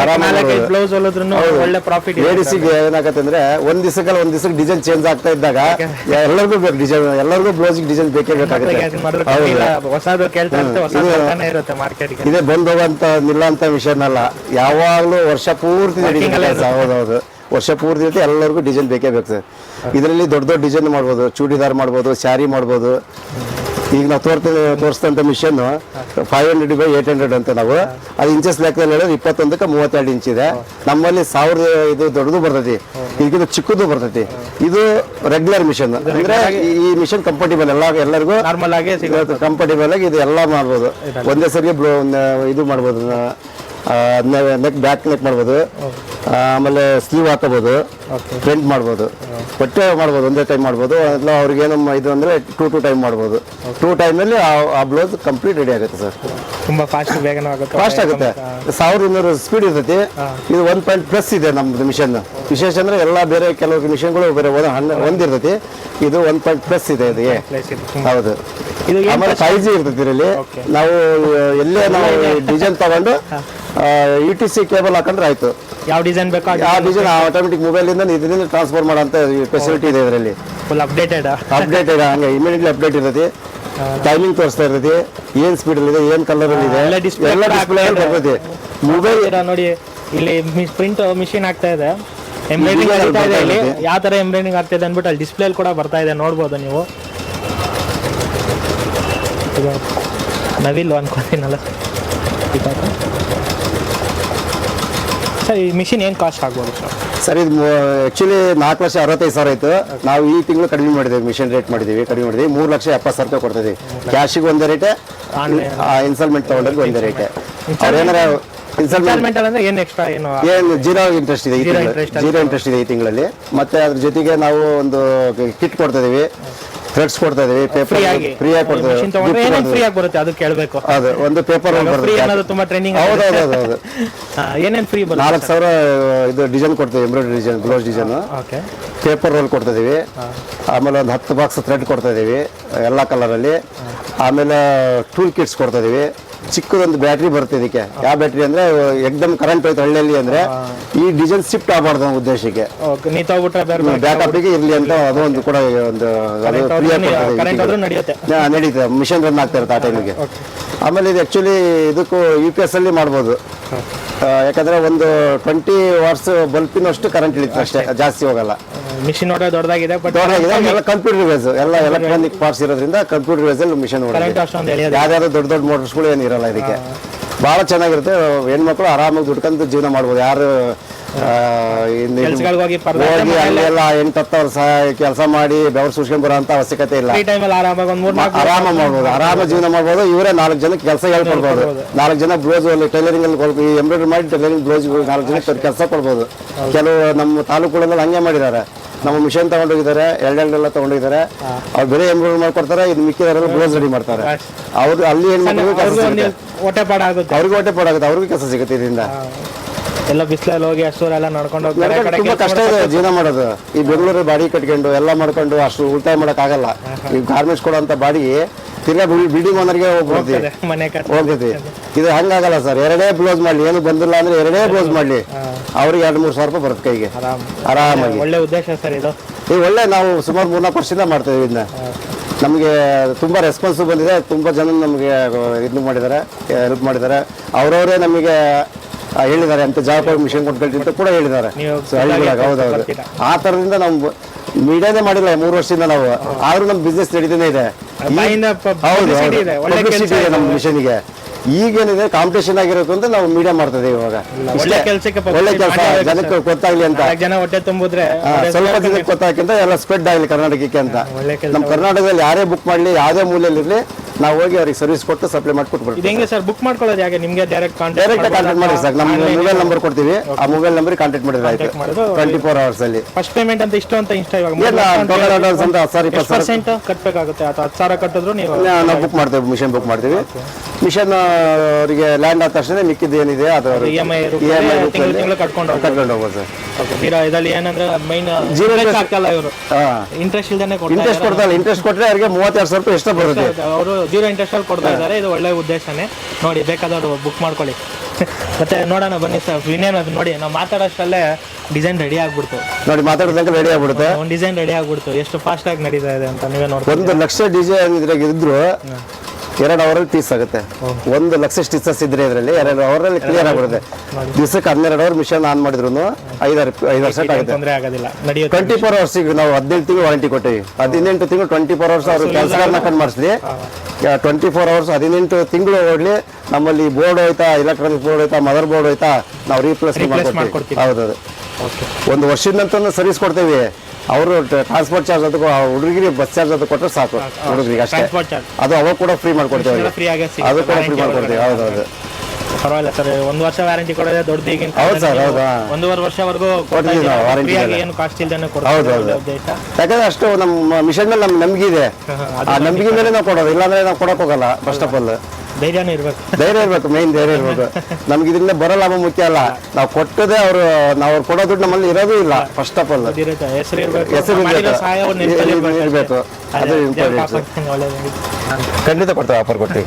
[SPEAKER 2] ಆರಾಮಾಗಿ ಬ್ಲೌಸ್ ಹೊಲಿದ್ರು ಒಳ್ಳೆ ಪ್ರಾಫಿಟ್ ಇದೆ
[SPEAKER 1] ಲೇಡೀಸಿಗೆ ಏನಾಗತ್ತೆ ಅಂದ್ರೆ ಒಂದ್ ದಿವಸಕ್ಕೆ ಒಂದ್ ದಿವಸಕ್ಕೆ ಡಿಸೈನ್ ಚೇಂಜ್ ಆಗ್ತಾ ಇದ್ದಾಗ ಎಲ್ಲರಿಗೂ ಬೇಕು ಡಿಸೈನ್ ಎಲ್ಲರಿಗೂ ಬ್ಲೌಸ್ ಡಿಸೈನ್ ಬೇಕೇ ಬೇಕಾಗುತ್ತೆ.
[SPEAKER 2] ಹೊಸದು ಕೇಳ್ತಾ ಇರುತ್ತೆ ಹೊಸ ಬರ್ತಾನೆ ಇರುತ್ತೆ ಮಾರ್ಕೆಟ್ಗೆ
[SPEAKER 1] ಇದೇ ಬಂದ್ ಹೋಗಂತ ನಿಲ್ಲಂತ ವಿಷಯನಲ್ಲ ಯಾವಾಗ್ಲೂ ವರ್ಷ ಪೂರ್ತಿ ನಡೀತದೆ
[SPEAKER 2] ಅಲ್ಲೇ
[SPEAKER 1] ಕೆಲ್ಸ. ಹೌದೌದು. ವರ್ಷ ಪೂರ್ತಿ ಇರುತ್ತೆ ಎಲ್ಲರಿಗೂ ಡಿಸೈನ್ ಬೇಕೇ ಬೇಕು. ಸರ್ ಇದರಲ್ಲಿ ದೊಡ್ಡ ದೊಡ್ಡ ಡಿಸೈನ್ ಮಾಡ್ಬೋದು ಚೂಡಿದಾರ್ ಮಾಡ್ಬೋದು ಸ್ಯಾರಿ ಮಾಡ್ಬೋದು. ಈಗ ನಾವು ತೋರ್ತ ತೋರಿಸಿದಂತ machine five hundred by eight hundred ಅಂತ ನಾವು. ಅದು ಇಂಚಸ್ ಲೆಕ್ಕದಲ್ಲಿ ಹೇಳಿದ್ರೆ ಇಪ್ಪತ್ತೊಂದಕ್ಕೆ ಮೂವತ್ತೆರಡು ಇಂಚ್ ಇದೆ. ನಮ್ಮಲ್ಲಿ ಸಾವಿರದ ಇದು ದೊಡ್ಡದು ಬರ್ತೈತಿ. ಇದಕ್ಕಿಂತ ಚಿಕ್ಕದು ಬರ್ತೈತಿ. ಇದು ರೆಗ್ಯುಲರ್ ಮಿಷನ್ ಅಂದ್ರೆ ಈ- ಮಿಷನ್ ಕಂಫರ್ಟೇಬಲ್ ಎಲ್ಲ ಎಲ್ಲರಿಗೂ
[SPEAKER 2] ನಾರ್ಮಲ್ ಆಗಿ ಸಿಗುತ್ತೆ.
[SPEAKER 1] ಕಂಫರ್ಟೇಬಲ್ ಆಗಿ ಇದು ಎಲ್ಲ ಮಾಡ್ಬೋದು. ಒಂದೇ ಸರಿ ಬ್ಲೋ ಇದು ಮಾಡ್ಬೋದು. ನೆಕ್ ಬ್ಯಾಕ್ ನೆಕ್ ಮಾಡ್ಬೋದು. ಆಮೇಲೆ ಸ್ಲೀವ್ ಹಾಕೋಬೋದು. ಪ್ರಿಂಟ್ ಮಾಡ್ಬೋದು. ಬಟ್ಟೆ ಮಾಡ್ಬೋದು ಒಂದೇ ಟೈಮ್ ಮಾಡ್ಬೋದು. ಇಲ್ಲ ಅವ್ರಿಗೆ ಏನು ಇದು ಅಂದರೆ ಟೂ ಟೂ ಟೈಮ್ ಮಾಡ್ಬೋದು. ಟೂ ಟೈಮಲ್ಲಿ ಆ ಬ್ಲೌಸ್ ಕಂಪ್ಲೀಟ್ ರೆಡಿ ಆಗುತ್ತೆ ಸರ್
[SPEAKER 2] ತುಂಬಾ ಫಾಸ್ಟ್ ಬೇಗನೆ ಆಗುತ್ತೆ.
[SPEAKER 1] ಫಾಸ್ಟ್ ಆಗುತ್ತೆ. ಸಾವಿರದ ಇನ್ನೂರು ಸ್ಪೀಡ್ ಇರ್ತೈತಿ. ಇದು ಒನ್ ಪಾಯಿಂಟ್ ಪ್ಲಸ್ ಇದೆ ನಮ್ದು ಮಿಷನ್ ವಿಶೇಷ ಅಂದರೆ ಎಲ್ಲ ಬೇರೆ ಕೆಲವು ಮಿಷನ್ಗಳು ಬೇರೆ ಒಂದು ಒಂದಿರ್ತೈತಿ ಇದು ಒನ್ ಪಾಯಿಂಟ್ ಪ್ಲಸ್ ಇದೆ ಇದಕ್ಕೆ. ಹೌದು. ಆಮೇಲೆ ಫೈವ್ ಜಿ ಇರ್ತೈತಿ ಇದರಲ್ಲಿ. ನಾವು ಎಲ್ಲೇ ನಾವು ಡಿಸೈನ್ ತಗೊಂಡು ಯು ಟಿ ಸಿ ಕೇಬಲ್ ಹಾಕಂದ್ರೆ ಆಯ್ತು.
[SPEAKER 2] ಯಾವ ಡಿಸೈನ್ ಬೇಕೋ
[SPEAKER 1] ಆ ಡಿಸೈನ್ ಆಟೋಮೆಟಿಕ್ ಮೊಬೈಲಿಂದ ಇಂದ ಇದರಿಂದ ಟ್ರಾನ್ಸ್ಫರ್ ಮಾಡೋಂಥ ಫೆಸಿಲಿಟಿ ಇದೆ ಇದರಲ್ಲಿ.
[SPEAKER 2] ಫುಲ್ ಅಪ್ಡೇಟೆಡ್
[SPEAKER 1] ಅಪ್ಡೇಟ್ ಹಂಗೆ ಇಮಿಡಿಯೇಟ್ಲಿ ಅಪ್ಡೇಟ್ ಇರ್ತೈತಿ. ಟೈಮಿಂಗ್ ತೋರಿಸ್ತಾ ಇರ್ತೈತಿ. ಏನು ಸ್ಪೀಡ್ ಇದೆ ಏನ್ ಕಲರ್ ಇದೆ.
[SPEAKER 2] ಎಲ್ಲ
[SPEAKER 1] ಡಿಸ್ಪ್ಲೇ ಬರ್ತೈತಿ ಮೊಬೈಲ್
[SPEAKER 2] ನೋಡಿ ಇಲ್ಲಿ ಪ್ರಿಂಟ್ ಮಿಷಿನ್ ಆಗ್ತಾ ಇದೆ. ಎಂಬ್ರಾಯ್ಡಿಂಗ್ ಆಗ್ತಾ ಇದೆ ಇಲ್ಲಿ. ಯಾವ ಥರ ಎಂಬ್ರಾಯ್ಡಿಂಗ್ ಆಗ್ತಾ ಇದೆ ಅಂದ್ಬಿಟ್ಟು ಅಲ್ಲಿ ಡಿಸ್ಪ್ಲೇ ಕೂಡ ಬರ್ತಾ ಇದೆ ನೋಡ್ಬೋದು ನೀವು. ನವಿಲ್ ನವಿಲು ಅನ್ಕೋತೀನಲ್ಲ. ಸರ್ ಈ ಮಿಷಿನ್ ಏನು ಕಾಸ್ಟ್ ಆಗ್ಬೋದು ಸರ್
[SPEAKER 1] ಸರ್ ಇದು ಆಕ್ಚುಲಿ ನಾಲ್ಕು ಲಕ್ಷ ಅರವತ್ತೈದು ಸಾವಿರ ಆಯ್ತು. ನಾವು ಈ ತಿಂಗಳು ಕಡಿಮೆ ಮಾಡಿದ್ದೀವಿ ಮಿಷಿನ್ ರೇಟ್ ಮಾಡಿದ್ದೀವಿ ಕಡಿಮೆ ಮಾಡಿದ್ವಿ. ಮೂರು ಲಕ್ಷ ಎಪ್ಪತ್ತು ಸಾವಿರ ರೂಪಾಯಿ ಕೊಡ್ತೀವಿ ಕ್ಯಾಶಿಗೆ ಒಂದೇ ರೇಟೆ ಇನ್ಸ್ಟಾಲ್ಮೆಂಟ್ ತಗೊಂಡ್ರೆ ಒಂದೇ ರೇಟ್ ಅವ್ರೇನಾರ ಇನ್ಸ್ಟಾಲ್ಮೆಂಟ್
[SPEAKER 2] ಇನ್ಸ್ಟಾಲ್ಮೆಂಟ್ ಅಂದ್ರೆ ಏನು ಎಕ್ಸ್ಟ್ರಾ ಏನು
[SPEAKER 1] ಏನು ಜೀರೋ ಇಂಟ್ರೆಸ್ಟ್ ಇದೆ ಜೀರೋ ಇಂಟ್ರೆಸ್ಟ್ ಇದೆ ಈ ತಿಂಗಳಲ್ಲಿ. ಮತ್ತೆ ಅದ್ರ ಜೊತೆಗೆ ನಾವು ಒಂದು ಕಿಟ್ ಕೊಡ್ತಾ ಇದೀವಿ ಥ್ರೆಡ್ಸ್ ಕೊಡ್ತಾ ಇದೀವಿ ಪೇಪರ್
[SPEAKER 2] ಫ್ರೀ ಆಗಿ.
[SPEAKER 1] ಕೊಡ್ತಾ
[SPEAKER 2] ಮಿಷಿನ್ ತಗೊಂಡ್ರೆ ಏನೇನು ಫ್ರೀ
[SPEAKER 1] ಇದೀವಿ.
[SPEAKER 2] ಆಗಿ. ಬರುತ್ತೆ ಅದು ಕೇಳಬೇಕು.
[SPEAKER 1] ಅದು ಒಂದು ಪೇಪರ್
[SPEAKER 2] ಫ್ರೀ ಅನ್ನೋದು ತುಂಬಾ ಟ್ರೈನಿಂಗ್
[SPEAKER 1] ಹೌದು ಹೌದು ಹೌದು ಹೌದು.
[SPEAKER 2] ಏನೇನು ಫ್ರೀ ಬರುತ್ತೆ
[SPEAKER 1] ನಾಲ್ಕು ಸಾವಿರ ಇದು ಡಿಸೈನ್ ಕೊಡ್ತೀವಿ embroidery design blouse design
[SPEAKER 2] okay.
[SPEAKER 1] Paper roll ಕೊಡ್ತಾ ಇದೀವಿ. ಆಮೇಲೆ ಒಂದು ಹತ್ತು ಬಾಕ್ಸ್ ಥ್ರೆಡ್ ಕೊಡ್ತಾ ಇದೀವಿ ಎಲ್ಲ ಕಲರಲ್ಲಿ ಆಮೇಲೆ ಟೂಲ್ ಕಿಟ್ಸ್ ಕೊಡ್ತಾ ಇದೀವಿ. ಚಿಕ್ಕದೊಂದು ಬ್ಯಾಟ್ರಿ ಬರುತ್ತೆ ಇದಕ್ಕೆ. ಯಾವ ಬ್ಯಾಟ್ರಿ ಅಂದ್ರೆ ಎಕ್ದಮ್ ಕರೆಂಟ್ ಹೋಯ್ತು ಹಳ್ಳಿಯಲ್ಲಿ ಅಂದ್ರೆ ಈ ಡೀಸೆಲ್ ಶಿಫ್ಟ್ ಆಗಬಾರ್ದು ನಮ್ಮ ಉದ್ದೇಶಕ್ಕೆ. ಬ್ಯಾಕಪ್ಗೆ ಇರ್ಲಿ ಅಂತ ಅದೊಂದು ಕೂಡ ಒಂದು ನಡೀತದೆ. ಮಿಷನ್ ರನ್ ಆಗ್ತಾ ಇರುತ್ತೆ ಆ ಟೈಮಿಗೆ ಆಮೇಲೆ ಇದು ಆಕ್ಚುಲಿ ಇದಕ್ಕೂ ಯು ಪಿ ಎಸ್ ಅಲ್ಲಿ ಮಾಡ್ಬೋದು. ಯಾಕಂದ್ರೆ ಒಂದು ಟ್ವೆಂಟಿ ವಾಟ್ಸ್ ಬಲ್ಪಿನಷ್ಟು ಕರೆಂಟ್ ಇಳಿತು ಅಷ್ಟೇ ಜಾಸ್ತಿ ಹೋಗಲ್ಲ.
[SPEAKER 2] ಮಿಷಿನ್ ನೋಡೋ ದೊಡ್ಡದಾಗಿದೆ ಬಟ್
[SPEAKER 1] ದೊಡ್ಡದಾಗಿದೆ ಎಲ್ಲ ಕಂಪ್ಯೂಟರ್ ಬೇಸ್ ಎಲ್ಲ ಎಲೆಕ್ಟ್ರಾನಿಕ್ ಪಾರ್ಟ್ಸ್ ಇರೋದ್ರಿಂದ ಕಂಪ್ಯೂಟರ್ ವೇಸ್ ಅಲ್ಲಿ ಮಿಷನ್
[SPEAKER 2] ಎಳೆಯೋದು
[SPEAKER 1] ಯಾವ್ದಾದ್ರು ದೊಡ್ಡ ದೊಡ್ಡ ಮೋಟರ್ಸ್ಗಳು ಏನು ಇರಲ್ಲ ಇದಕ್ಕೆ. ಭಾಳ ಚೆನ್ನಾಗಿರುತ್ತೆ ಹೆಣ್ಮಕ್ಳು ಆರಾಮಾಗಿ ದುಡ್ಕೊಂಡು ಜೀವನ ಮಾಡ್ಬೋದು. ಯಾರು
[SPEAKER 2] ಕೆಲ್ಸಗಳಿಗೆ ಹೋಗಿ
[SPEAKER 1] ಅಲ್ಲೆಲ್ಲ ಎಂಟು ಹತ್ತು ವರ್ಷ ಕೆಲಸ ಮಾಡಿ ಬೆವರು ಸುಸ್ಕೊಂಡ್ ಬರೋ ಅಂತ ಅವಶ್ಯಕತೆ ಇಲ್ಲ. ಆರಾಮ ಮಾಡ್ಬೋದು. ಆರಾಮ ಜೀವನ ಮಾಡ್ಬೋದು. ಇವರೇ ನಾಲ್ಕು ಜನಕ್ಕೆ ಕೆಲಸ ಹೇಳ್ಕೊಡ್ಬೋದು. ನಾಲ್ಕು ಜನ ಬ್ಲೌಸ್ ಅಲ್ಲಿ ಟೈಲರಿಂಗ್ ಅಲ್ಲಿ ಎಂಬ್ರಾಯ್ಡರಿ ಮಾಡಿ ಟೈಲರಿಂಗ್ ಬ್ಲೌಸ್ ನಾಲ್ಕು ಜನಕ್ಕೆ ಕೆಲಸ ಕೊಡ್ಬೋದು. ಕೆಲವು ನಮ್ಮ ತಾಲೂಕುಗಳಲ್ಲಿ ಹಂಗೆ ಮಾಡಿದ್ದಾರೆ. ನಮ್ಮ ಮಿಷನ್ ತಗೊಂಡೋಗಿದ್ದಾರೆ ಎರಡೆರಡೆಲ್ಲ ತಗೊಂಡಿದ್ದಾರೆ ಅವ್ರು ಬೇರೆ ಎಂಬ್ರಾಯ್ಡ್ರಿ ಮಾಡ್ಕೊಡ್ತಾರೆ ಇದು ಮಿಕ್ಕಿದಾರೆಲ್ಲ ಬ್ಲೌಸ್ ರೆಡಿ ಮಾಡ್ತಾರೆ. ಅವ್ರು ಅಲ್ಲಿ ಏನ್ ಮಾಡ್ತಾರೆ? ಕೆಲಸ
[SPEAKER 2] ಅವ್ರಿಗೂ ಒಂದು
[SPEAKER 1] ಸಿಗುತ್ತೆ.
[SPEAKER 2] ಹೊಟ್ಟೆ ಪಾಡ ಆಗುತ್ತೆ
[SPEAKER 1] ಅವ್ರಿಗೆ ಹೊಟ್ಟೆ ಪಡಾಗುತ್ತೆ. ಅವ್ರಿಗೂ ಕೆಲಸ ಸಿಗುತ್ತೆ ಇದರಿಂದ.
[SPEAKER 2] ಎಲ್ಲ ಬಿಸಿಲಲ್ಲಿ ಹೋಗಿ ಅಷ್ಟು ಎಲ್ಲ ಹೋಗ್ತಾರೆ
[SPEAKER 1] ನಡ್ಕೊಂಡು
[SPEAKER 2] ಕಡೆ
[SPEAKER 1] ತುಂಬಾ ಕಷ್ಟ ಇದೆ ಜೀವನ ಮಾಡೋದು. ಈ ಬೆಂಗಳೂರು ಬಾಡಿ ಕಟ್ಕೊಂಡು ಎಲ್ಲ ಮಾಡ್ಕೊಂಡು ಅಷ್ಟು ಉಳಿತಾಯ ಮಾಡಕ್ ಆಗಲ್ಲ ಈ ಗಾರ್ಮೆಂಟ್ಸ್ ಕೊಡುವಂತ ಬಾಡಿ ತಿರ್ಗಾ ಬಿಡಿ ಓನರ್ಗೆ ಹೋಗ್ಬಿಡ್ತೀವಿ.
[SPEAKER 2] ಮನೆ ಕಟ್ಟ
[SPEAKER 1] ಹೋಗ್ತೈತಿ ಇದು ಹಂಗಾಗಲ್ಲ ಸರ್. ಎರಡೇ ಬ್ಲೌಸ್ ಮಾಡ್ಲಿ. ಏನು ಬಂದಿಲ್ಲ ಅಂದ್ರೆ ಎರಡೇ ಬ್ಲೌಸ್ ಮಾಡ್ಲಿ. ಅವ್ರಿಗೆ ಎರಡು ಮೂರು ಸಾವಿರ ರೂಪಾಯಿ ಬರುತ್ತೆ ಕೈಗೆ.
[SPEAKER 2] ಆರಾಮ್.
[SPEAKER 1] ಆರಾಮಾಗಿ.
[SPEAKER 2] ಒಳ್ಳೆ ಉದ್ದೇಶ ಸರ್ ಇದು.
[SPEAKER 1] ಈ ಒಳ್ಳೆ ನಾವು ಸುಮಾರು ಮೂರ್ನಾಲ್ಕು ವರ್ಷದಿಂದ ಮಾಡ್ತಾ ಇದೀವಿ ಇದನ್ನ. ನಮಗೆ ತುಂಬಾ ರೆಸ್ಪಾನ್ಸ್ ಬಂದಿದೆ. ತುಂಬಾ ಜನ ನಮಗೆ ಇದು ಮಾಡಿದ್ದಾರೆ ಹೆಲ್ಪ್ ಮಾಡಿದ್ದಾರೆ. ಅವರವರೇ ನಮಗೆ ಹೇಳಿದ್ದಾರೆ ಅಂತ ಜಾಬ್ ಮಿಷನ್ ಕೊಟ್ಕೊಳ್ತಿ ಅಂತ ಕೂಡ ಹೇಳಿದ್ದಾರೆ. ಹೌದೌದು ಆ ಥರದಿಂದ ನಾವು ಮೀಡಿಯಾನೇ ಮಾಡಿಲ್ಲ ಮೂರು ವರ್ಷದಿಂದ ನಾವು. ಆದ್ರೂ ನಮ್ಮ ಬಿಸ್ನೆಸ್ ನಡೀತಾನೆ ಇದೆ. ಹೌದು
[SPEAKER 2] ಇದೆ
[SPEAKER 1] ಪಬ್ಲಿಸಿಟಿ ನಮ್ಮ ಮಿಷನ್ಗೆ ಈಗೇನಿದೆ ಕಾಂಪಿಟೇಷನ್ ಆಗಿರೋದು ಅಂತ ನಾವು ಮೀಡಿಯಾ ಮಾಡ್ತದೆ ಇವಾಗ.
[SPEAKER 2] ಒಳ್ಳೆ ಕೆಲ್ಸಕ್ಕೆ
[SPEAKER 1] ಒಳ್ಳೆ ಕೆಲಸ ಜನಕ್ಕೆ ಗೊತ್ತಾಗ್ಲಿ ಅಂತ.
[SPEAKER 2] ಜನ ಹೊಟ್ಟೆ ತುಂಬಿದ್ರೆ
[SPEAKER 1] ಸ್ವಲ್ಪ ಜನಕ್ಕೆ ಗೊತ್ತಾಗಿಂತ ಎಲ್ಲ ಸ್ಪ್ರೆಡ್ ಆಗಲಿ ಕರ್ನಾಟಕಕ್ಕೆ ಅಂತ. ನಮ್ಮ ಕರ್ನಾಟಕದಲ್ಲಿ ಯಾರೇ ಬುಕ್ ಮಾಡಲಿ ಯಾವುದೇ ಮೂಲೆಯಲ್ಲಿ ಇರಲಿ ನಾವು ಹೋಗಿ ಅವ್ರಿಗೆ ಸರ್ವಿಸ್ ಕೊಟ್ಟು ಸಪ್ಲೈ ಮಾಡಿ
[SPEAKER 2] ಇದು ಹೆಂಗೆ ಸರ್? ಬುಕ್ ಮಾಡ್ಕೊಳ್ಳೋದು ಯಾಕೆ ನಿಮಗೆ ಡೈರೆಕ್ಟ್
[SPEAKER 1] ಡೈರೆಕ್ಟ್
[SPEAKER 2] ಕಾಂಟ್ಯಾಕ್ಟ್
[SPEAKER 1] ಕಾಂಟ್ಯಾಕ್ಟ್ ಮಾಡಿ ಸರ್. ನಮ್ಮ ಮೊಬೈಲ್ ನಂಬರ್ ಕೊಡ್ತೀವಿ. ಆ ಮೊಬೈಲ್ ನಂಬರ್ ಕಾಂಟ್ಯಾಕ್ಟ್ ಮಾಡಿದ್ರೆ ಆಯ್ತು.
[SPEAKER 2] ಮಾಡೋದು.
[SPEAKER 1] ಟ್ವೆಂಟಿ ಫೋರ್ ಅವರ್ಸ್ ಅಲ್ಲಿ.
[SPEAKER 2] ಫಸ್ಟ್ ಪೇಮೆಂಟ್ ಅಂತ ಇಷ್ಟು ಅಂತ ಇಷ್ಟ ಇವಾಗ?
[SPEAKER 1] ಇಲ್ಲ ಟೋಟಲ್ ಅಡ್ವಾನ್ಸ್ ಅಂತ ಹತ್ತು ಸಾವಿರ ಇಪ್ಪತ್ತು ಸಾವಿರ.
[SPEAKER 2] ಪರ್ಸೆಂಟ್ ಕಟ್ಟಬೇಕಾಗುತ್ತೆ ಅಥವಾ ಹತ್ತು ಸಾವಿರ ಕಟ್ಟಿದ್ರು ನೀವು
[SPEAKER 1] ನಾವು ಬುಕ್ ಮಾಡ್ತೀವಿ ಮಿಷನ್ ಬುಕ್ ಮಾಡ್ತೀವಿ. ಮಿಷನ್ ಅವರಿಗೆ ಲ್ಯಾಂಡ್ ಆದ ತಕ್ಷಣ ಮಿಕ್ಕಿದ್ದು ಏನಿದೆ ಅದು
[SPEAKER 2] ಇ ಎಂ ಐ ತಿಂಗಳು ತಿಂಗಳು ಕಟ್ಕೊಂಡು.
[SPEAKER 1] ಕಟ್ಕೊಂಡು ಹೋಗ್ಬೋದು ಸರ್.
[SPEAKER 2] ಇರೋ ಇದರಲ್ಲಿ ಏನಂದ್ರೆ ಮೈನ್
[SPEAKER 1] ಜೀರೋ
[SPEAKER 2] ಇಂಟ್ರೆಸ್ಟ್
[SPEAKER 1] interest.
[SPEAKER 2] ಹಾಕಲ್ಲ ಇವರು.
[SPEAKER 1] ಹಾಂ.
[SPEAKER 2] ಇಂಟ್ರೆಸ್ಟ್ ಇಲ್ದೇನೆ ಕೊಡ್ತಾ
[SPEAKER 1] ಇಂಟ್ರೆಸ್ಟ್ ಕೊಡ್ತಾರೆ ಇಂಟ್ರೆಸ್ಟ್ ಕೊಟ್ಟರೆ ಅವರಿಗೆ ಮೂವತ್ತೆರಡು ಸಾವಿರ ರೂಪಾಯಿ ಎಷ್ಟೋ ಬರುತ್ತೆ.
[SPEAKER 2] ಅವರು ಜೀರೋ ಇಂಟ್ರೆಸ್ಟ್ ಅಲ್ಲಿ ಕೊಡ್ತಾ ಇದ್ದಾರೆ. ಇದು ಒಳ್ಳೆ ಉದ್ದೇಶನೇ. ನೋಡಿ ಬೇಕಾದವರು ಬುಕ್ ಮಾಡ್ಕೊಳ್ಳಿ. ಮತ್ತೆ ನೋಡೋಣ ಬನ್ನಿ ಸರ್ ಇನ್ನೇನು ಅದು ನೋಡಿ ನಾವು ಮಾತಾಡೋಷ್ಟಲ್ಲೇ ಡಿಸೈನ್ ರೆಡಿ ಆಗ್ಬಿಡ್ತು.
[SPEAKER 1] ನೋಡಿ ಮಾತಾಡೋದಕ್ಕೆ ರೆಡಿ ಆಗ್ಬಿಡುತ್ತೆ.
[SPEAKER 2] ಒಂದು ಡಿಸೈನ್ ರೆಡಿ ಆಗ್ಬಿಡ್ತು. ಎಷ್ಟು ಫಾಸ್ಟ್ ಆಗಿ ನಡೀತಾ ಇದೆ ಅಂತ ನೀವೇ ನೋಡಿ
[SPEAKER 1] ಒಂದು ಲಕ್ಷ ಡಿಸೈನ್ ಇದ್ರಾಗ ಇದ್ರು ಎರಡು ಅವರಲ್ಲಿ ಪೀಸ್ ಆಗುತ್ತೆ. ಒಂದು ಲಕ್ಷ ಸ್ಟಿಚಸ್ ಇದ್ರೆ ಇದರಲ್ಲಿ ಎರಡು ಅವರಲ್ಲಿ ಕ್ಲಿಯರ್ ಆಗ್ಬಿಡುತ್ತೆ. ದಿವಸಕ್ಕೆ ಹನ್ನೆರಡು ಅವರ್ ಮಿಷನ್ ಆನ್ ಮಾಡಿದ್ರು ಐದಾರು ಐದಾರು ಸೆಟ್ ಆಗುತ್ತೆ. ಟ್ವೆಂಟಿ ಫೋರ್ ಅವರ್ಸ್ ಈಗ ನಾವು ಹದಿನೈದು ತಿಂಗಳು ವಾರಂಟಿ ಕೊಟ್ಟಿವಿ. ಹದಿನೆಂಟು ತಿಂಗಳು ಟ್ವೆಂಟಿ ಫೋರ್ ಅವರ್ಸ್ ಅವ್ರ ಕೆಲಸಗಳನ್ನ ಕಂಡು ಮಾಡಿಸಿದ್ವಿ ಟ್ವೆಂಟಿ ಫೋರ್ ಅವರ್ಸ್ ಹದಿನೆಂಟು ತಿಂಗಳು ಓಡಲಿ ನಮ್ಮಲ್ಲಿ ಬೋರ್ಡ್ ಹೋಯ್ತಾ ಎಲೆಕ್ಟ್ರಾನಿಕ್ ಬೋರ್ಡ್ ಹೋಯ್ತಾ ಮದರ್ ಬೋರ್ಡ್ ಹೋಯ್ತಾ ನಾವು ರೀಪ್ಲೇಸ್ ಮಾಡ್ಕೊಡ್ತೀವಿ. ಹೌದೌದು. ಒಂದು ವರ್ಷದಂತ ಸರ್ವಿಸ್ ಕೊಡ್ತೇವೆ. ಅವರು ಟ್ರಾನ್ಸ್ಪೋರ್ಟ್ ಚಾರ್ಜ್ ಅದು ಹುಡುಗರಿಗೆ ಬಸ್ ಚಾರ್ಜ್ ಅದು ಕೊಟ್ಟರೆ ಸಾಕು ಹುಡುಗರಿಗೆ ಅಷ್ಟೇ.
[SPEAKER 2] ಟ್ರಾನ್ಸ್ಪೋರ್ಟ್ ಚಾರ್ಜ್
[SPEAKER 1] ಅದು ಅವಾಗ ಕೂಡ ಫ್ರೀ ಮಾಡ್ಕೊಡ್ತೇವೆ ಅವ್ರಿಗೆ.
[SPEAKER 2] ಫ್ರೀ ಆಗಿ
[SPEAKER 1] ಅದು ಕೂಡ ಫ್ರೀ ಮಾಡ್ಕೊಡ್ತೀವಿ ಹೌದೌದು
[SPEAKER 2] ಪರವಾಗಿಲ್ಲ ಸರ್ ಒಂದು ವರ್ಷ ವ್ಯಾರಂಟಿ ಕೊಡೋದೇ ದೊಡ್ಡ ಈಗಿನ
[SPEAKER 1] ಹೌದು sir,
[SPEAKER 2] ಕಾಲದಲ್ಲಿ
[SPEAKER 1] ಹೌದಾ.
[SPEAKER 2] ಒಂದೂವರೆ ವರ್ಷವರೆಗೂ
[SPEAKER 1] ನಾವು, warranty
[SPEAKER 2] ಫ್ರೀ ಆಗಿ ಏನು ಕಾಸ್ಟ್ ಇಲ್ದೇನೆ
[SPEAKER 1] ಹೌದು,
[SPEAKER 2] ಕೊಡ್ತೀವಿ
[SPEAKER 1] ಹೌದು.
[SPEAKER 2] ಉದ್ದೇಶ.
[SPEAKER 1] ಯಾಕಂದ್ರೆ ಅಷ್ಟು ನಮ್ಮ ಮಿಷನ್ ಮೇಲೆ ನಮ್ಗೆ ನಂಬಿಕೆ ಇದೆ ಆ ನಂಬಿಕೆ ಮೇಲೆ ನಾವು ಕೊಡೋದು ಇಲ್ಲಾಂದ್ರೆ ನಾವು ಕೊಡಕ್ ಹೋಗಲ್ಲ ಫಸ್ಟ್ ಆಫ್ ಆಲ್
[SPEAKER 2] ಧೈರ್ಯನೂ ಇರಬೇಕು.
[SPEAKER 1] ಧೈರ್ಯ ಇರ್ಬೇಕು ಮೇನ್ ಧೈರ್ಯ ಇರ್ಬೇಕು. ನಮ್ಗೆ ಇದರಿಂದ ಬರೋ ಲಾಭ ಮುಖ್ಯ ಅಲ್ಲ. ನಾವು ಕೊಟ್ಟದೆ ಅವರು ನಾವು ಅವ್ರು ಕೊಡೋ ದುಡ್ಡು ನಮ್ಮಲ್ಲಿ ಇರೋದು ಇಲ್ಲ ಫಸ್ಟ್ ಆಫ್ ಆಲ್
[SPEAKER 2] ಹೆಸರು ಹೇಳ್ಬೇಕು
[SPEAKER 1] ಹೆಸರು
[SPEAKER 2] ಮಾಡಿರೋ ಸಹಾಯ ಅವ್ರ ನೆನಪಲ್ಲಿ
[SPEAKER 1] ಇರ್ಬೇಕು. ಅದು.
[SPEAKER 2] ಒಳ್ಳೆದಾಗಿ
[SPEAKER 1] ಖಂಡಿತ ಕೊಡ್ತೇವೆ ಆಫರ್ ಕೊಡ್ತೀವಿ.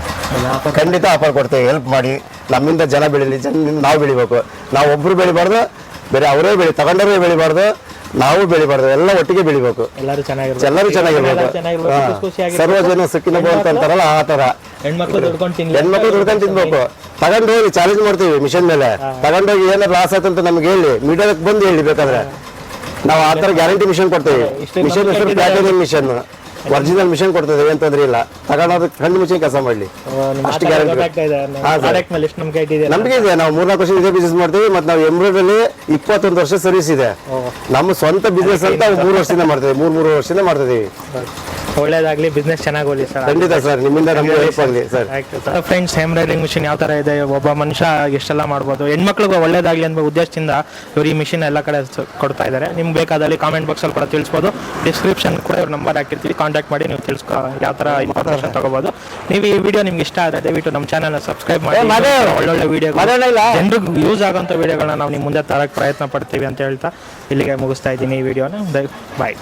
[SPEAKER 1] ಖಂಡಿತ ಆಫರ್ ಕೊಡ್ತೇವೆ. ಹೆಲ್ಪ್ ಮಾಡಿ. ನಮ್ಮಿಂದ ಜನ ಬೆಳೀಲಿ ಜನದಿಂದ ನಾವು ಬೆಳಿಬೇಕು. ನಾವು ಒಬ್ರು ಬೆಳಿಬಾರ್ದು ಬೇರೆ ಅವರೇ ಬೆಳಿ ತಗೊಂಡವರೇ ಬೆಳಿಬಾರ್ದು. ನಾವು ಬೆಳಿಬಾರ್ದು ಎಲ್ಲ ಒಟ್ಟಿಗೆ ಬೆಳಿಬೇಕು.
[SPEAKER 2] ಎಲ್ಲರೂ ಚೆನ್ನಾಗಿರ್ಬೇಕು.
[SPEAKER 1] ಎಲ್ಲರೂ ಚೆನ್ನಾಗಿರ್ಬೇಕು. ಜನ ಸುಖಿನ ಅಂತ ಅಂತಾರಲ್ಲ ಆ ತರ
[SPEAKER 2] ಹೆಣ್ಮಕ್ಳು ದುಡ್ಕೊಂಡು ತಿನ್ಲಿ.
[SPEAKER 1] ಹೆಣ್ಮಕ್ಳು ದುಡ್ಕೊಂಡು ತಿನ್ಬೇಕು. ತಗೊಂಡೋಗಿ ಚಾಲೆಂಜ್ ಮಾಡ್ತೀವಿ ಮಿಷನ್ ಮೇಲೆ. ತಗೊಂಡೋಗಿ ಏನಾದ್ರು ಲಾಸ್ ಆಯ್ತು ಅಂತ ನಮ್ಗೆ ಹೇಳಿ ಮೀಡಿಯಾಕ್ಕೆ ಬಂದು ಹೇಳಿ ಬೇಕಾದ್ರೆ. ನಾವು ಆ ತರ ಗ್ಯಾರಂಟಿ ಮಿಷನ್ ಕೊಡ್ತೀವಿ. ಮಿಷನ್ ಹೆಸರು ಪ್ಲಾಟಿನಮ್ ಮಿಷನ್. ಒರಿಜಿನಲ್ ಮಿಷನ್ ಕೊಡ್ತಿದ್ದೇವೆ ಏನ್ ತೊಂದ್ರೆ ಇಲ್ಲ. ತಗೊಂಡೋದ್ರೆ ಕಣ್ಣು ಮುಚ್ಚಿ ಕೆಲಸ ಮಾಡಲಿ. ಅಷ್ಟು ಗ್ಯಾರಂಟಿ
[SPEAKER 2] ನಮಗೆ
[SPEAKER 1] ಇದೆ. ನಾವು ಮೂರ್ನಾಲ್ಕು ವರ್ಷ ಇದೇ ಬಿಸ್ನೆಸ್ ಮಾಡ್ತೀವಿ ಮತ್ತೆ ನಾವು ಎಂಬ್ರಾಯ್ಡ್ರಲ್ಲಿ ಇಪ್ಪತ್ತೊಂದು ವರ್ಷ ಸರ್ವಿಸ್ ಇದೆ. ನಮ್ಮ ಸ್ವಂತ ಬಿಸ್ನೆಸ್ ಅಂತ ಮೂರು ವರ್ಷದಿಂದ ಮಾಡ್ತೀವಿ. ಮೂರ್ ಮೂರು ವರ್ಷದಿಂದ ಮಾಡ್ತಿದ್ದೀವಿ
[SPEAKER 2] ಒಳ್ಳೇದಾಗ್ಲಿ ಬಿಸ್ನೆಸ್ ಚೆನ್ನಾಗಿ ಹೋಗ್ಲಿ ಸರ್
[SPEAKER 1] ಖಂಡಿತ ಸರ್ ನಿಮ್ಮಿಂದ ಫ್ರೆಂಡ್ಸ್ ಹೆಲ್ಪ್ ಆಗಲಿ ಸರ್
[SPEAKER 2] ಫ್ರೆಂಡ್ಸ್ ಎಂಬ್ರಾಯ್ಡಿಂಗ್ ಮಿಷಿನ್ ಯಾವ ತರ ಇದೆ ಒಬ್ಬ ಮನುಷ್ಯ ಎಷ್ಟೆಲ್ಲ ಮಾಡ್ಬೋದು ಹೆಣ್ಮಕ್ಳಿಗೆ ಒಳ್ಳೇದಾಗ್ಲಿ ಅನ್ನೋ ಉದ್ದೇಶದಿಂದ ಇವ್ರು ಈ ಮಿಷಿನ್ ಎಲ್ಲ ಕಡೆ ಸ- ಕೊಡ್ತಾ ಇದ್ದಾರೆ ನಿಮ್ಗೆ ಬೇಕಾದಲ್ಲಿ ಕಾಮೆಂಟ್ ಬಾಕ್ಸಲ್ಲಿ ಕೂಡ ತಿಳಿಸ್ಬೋದು. ಡಿಸ್ಕ್ರಿಪ್ಷನ್ ಕೂಡ ಇವ್ರ ನಂಬರ್ ಹಾಕಿರ್ತೀವಿ. ಕಾಂಟ್ಯಾಕ್ಟ್ ಮಾಡಿ ನೀವು ತಿಳ್ಸ್ಕೊ ಯಾವ ಥರ ಇನ್ಫಾರ್ಮೇಷನ್ ತಗೋಬೋದು. ನೀವು ಈ ವಿಡಿಯೋ ನಿಮ್ಗೆ ಇಷ್ಟ ಆದರೆ ದಯವಿಟ್ಟು ನಮ್ಮ ಚಾನಲ್ನ ಸಬ್ಸ್ಕ್ರೈಬ್ ಮಾಡಿ. ಒಳ್ಳೊಳ್ಳೆ ವಿಡಿಯೋ
[SPEAKER 1] ಇಲ್ಲ?
[SPEAKER 2] ಜನರಿಗೆ ಯೂಸ್ ಆಗೋಂಥ ವಿಡಿಯೋಗಳನ್ನ ನಾವು ನಿಮ್ಮ ಮುಂದೆ ತರಕ್ಕೆ ಪ್ರಯತ್ನ ಪಡ್ತೀವಿ ಅಂತ ಹೇಳ್ತಾ ಇಲ್ಲಿಗೆ ಮುಗಿಸ್ತಾ ಇದ್ದೀನಿ ಈ ವಿಡಿಯೋನ ಬಾಯ್